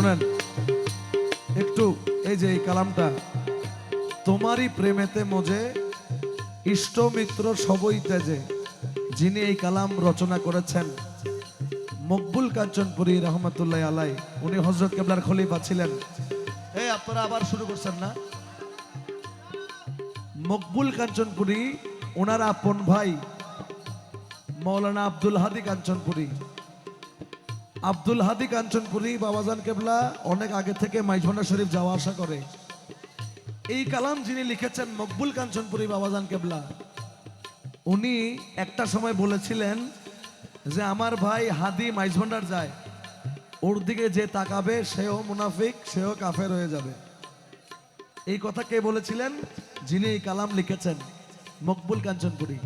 শোনেন, একটু এই যে এই কালামটা, তোমারই প্রেমেতে মজে ইষ্ট মিত্র সবই তেজে যিনি এই কালাম রচনা করেছেন, মকবুল কাঞ্চনপুরী রহমতুল্লাহ আলাই উনি হজরত কেবলার খলিফা ছিলেন। এই আপনারা আবার শুরু করছেন না? মকবুল কাঞ্চনপুরী ওনার আপন ভাই, মৌলানা আব্দুল হাদি কাঞ্চনপুরী। আব্দুল হাদি কাঞ্চনপুরী, বাবাজান কেবলা, অনেক আগে থেকে মাইজভান্ডার শরীফ যাওয়া আসা করে। এই কালাম যিনি লিখেছেন মকবুল কাঞ্চনপুরী, বাবাজান কেবলা, উনি একটা সময় বলেছিলেন যে, আমার ভাই হাদি মাইজভান্ডার যায়, ওর দিকে যে তাকাবে, সেও মুনাফিক, সেও কাফের হয়ে যাবে। এই কথা কে বলেছিলেন? যিনি এই কালাম লিখেছেন মকবুল কাঞ্চনপুরী।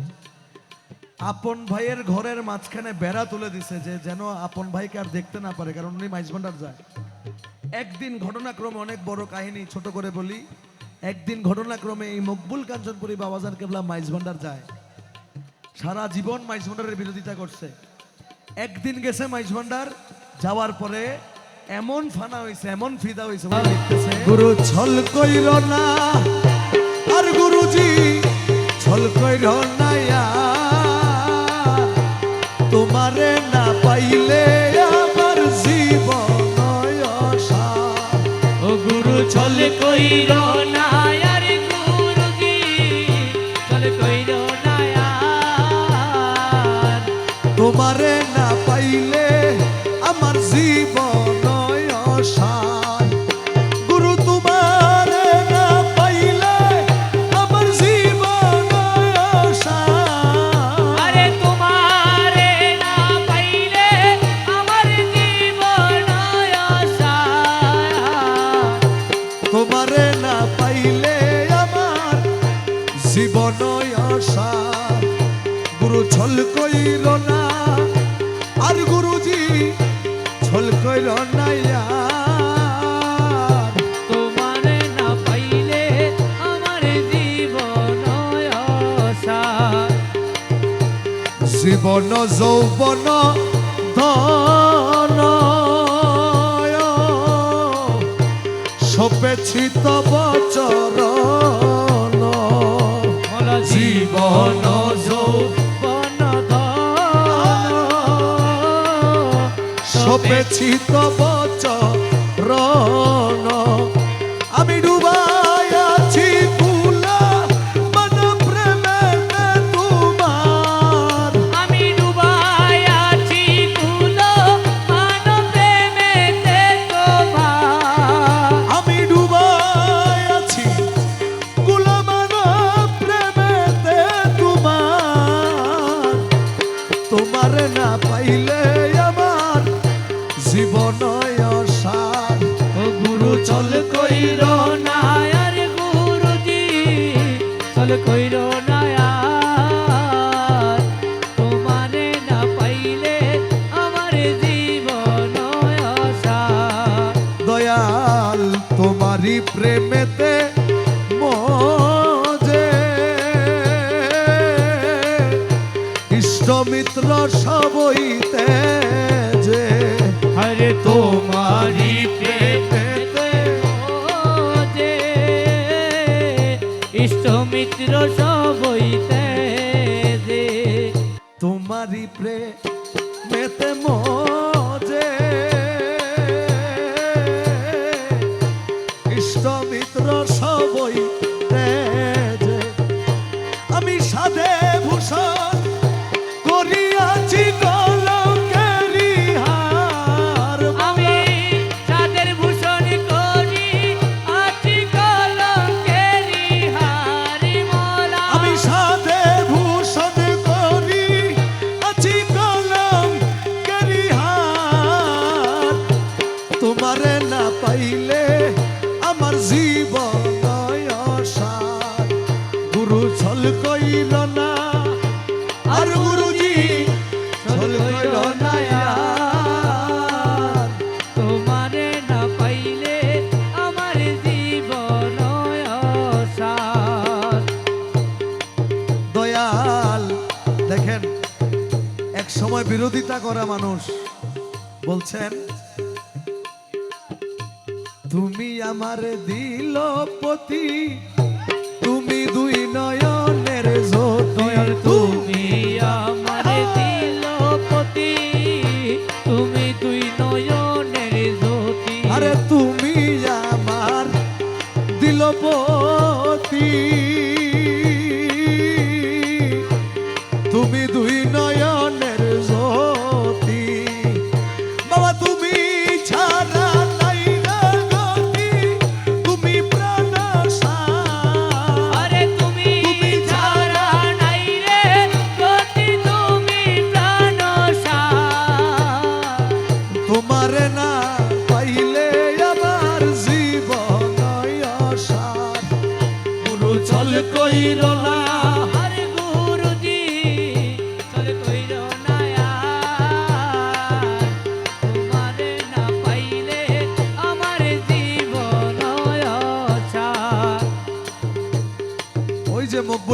আপন ভাইয়ের ঘরের মাঝখানে বেড়া তুলে দিছে যে যেন আপন ভাইকে আর দেখতে না পারে কারণ উনি মাইজভান্ডার যায়। একদিন ঘটনাক্রমে অনেক বড় কাহিনী ছোট করে বলি। একদিন ঘটনাক্রমে এই মকবুল কাঞ্চনপুরী বাবাজান কেবলা মাইজভান্ডার যায়। সারা জীবন মাইজ ভান্ডারের বিরোধিতা করছে। একদিন গেছে মাইজ ভান্ডার যাওয়ার পরে এমন ফানা হয়েছে এমন ফিদা হয়েছে গুরু ছল কইর না আর গুরুজি ছল কইর না। তোমারে না পাইলে আমার জীবন। ও গুরু চল কইর না আর গুরুজি চল কইর না তোমারে না পাইলে আমার জীবন অসার। তোমারে না পাইলে আমার জীবন আশা গুরু ছল কইল না আর গুরুজি ছল কইল না আর। তোমারে না পাইলে জীবন জীবন যৌবন ধন সপেছি তব চরণ। জীবন যৌবন সপেছি তব জীবন অসার ও গুরু, চল কইর না আর গুরুজি, চল কইর না তোমারে না পাইলে আমার দয়াল, তোমারই প্রেমেতে মজে। ইষ্ট মিত্র সবইতে যে তোমারি ইষ্ট মিত্র সবইতে যে তোমারই প্রেমেতে মজে। বিরোধিতা করা মানুষ। বলছেন তুমি আমার দিল পতি তুমি দুই নয়নের জোর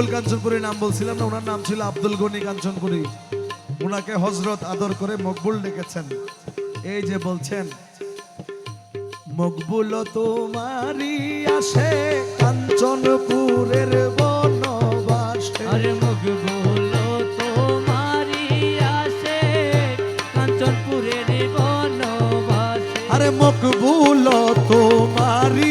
মকবুল কাঞ্চনপুরি নাম বলছিলাম না ওনার নাম ছিল আব্দুল গনি কাঞ্চনপুরি ওনাকে হজরত আদর করে মকবুল ডেকেছেন। এই যে বলছেন মকবুল তোমারি আসে কাঞ্চনপুরের বনবাসে আরে মুখ তোমারি আসে কাঞ্চনপুরের বনবাসে। আরে মকবুল তোমারি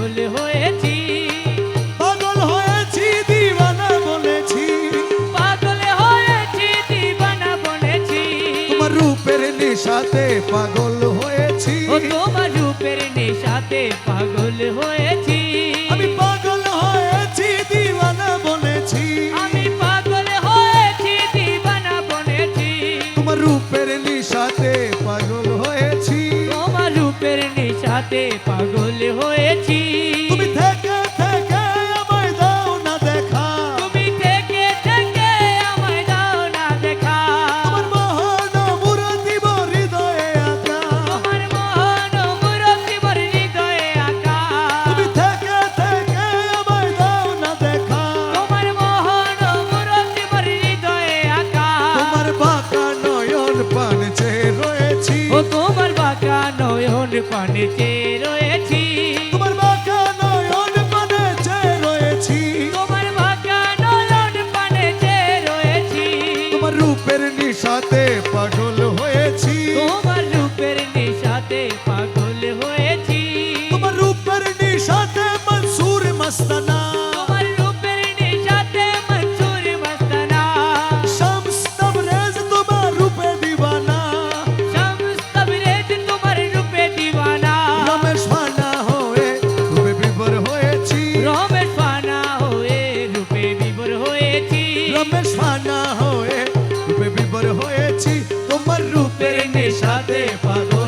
নেশাতে পাগল হয়েছি। ও তোমার রূপের নেশাতে পাগল হয়েছি। আমি পাগল হয়েছি দিওয়ানা বলেছি আমি পাগল হয়েছি দিবানা বনেছি। তোমার রূপের নেশাতে পাগল হয়েছি। তোমার রূপের নেশাতে পাগল হয়েছি। পানে চেয়ে রয়েছি। তোমার বাঁকা নয়ন পানে চেয়ে রয়েছি। তোমার বাঁকা নয়ন পানে রয়েছি। তোমার রূপের নিশাতে পাগল হয়েছি। পাগল